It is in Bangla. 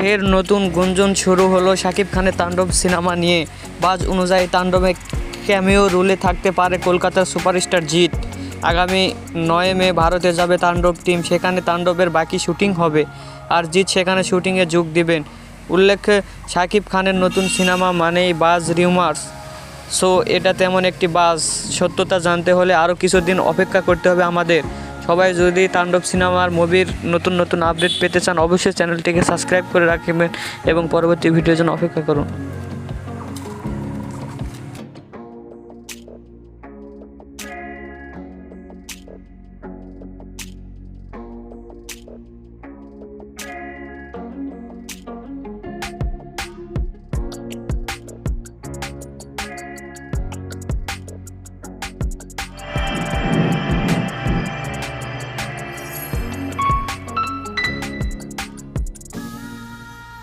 ফের নতুন গুঞ্জন শুরু হলো শাকিব খানের তাণ্ডব সিনেমা নিয়ে। বাজ অনুযায়ী তাণ্ডবে ক্যামিও রোলে থাকতে পারে কলকাতার সুপারস্টার জিৎ। আগামী নয় মে ভারতে যাবে তাণ্ডব টিম, সেখানে তাণ্ডবের বাকি শুটিং হবে আর জিৎ সেখানে শুটিংয়ে যোগ দিবেন। উল্লেখ্য, শাকিব খানের নতুন সিনেমা মানেই বাজ রিউমার্স সো, এটা তেমন একটি বাস সত্যতা জানতে হলে আরও কিছুদিন অপেক্ষা করতে হবে আমাদের। সবাই যদি তাণ্ডব সিনেমার মুভির নতুন নতুন আপডেট পেতে চান, অবশ্যই চ্যানেলটিকে সাবস্ক্রাইব করে রাখবেন এবং পরবর্তী ভিডিওর জন্য অপেক্ষা করুন।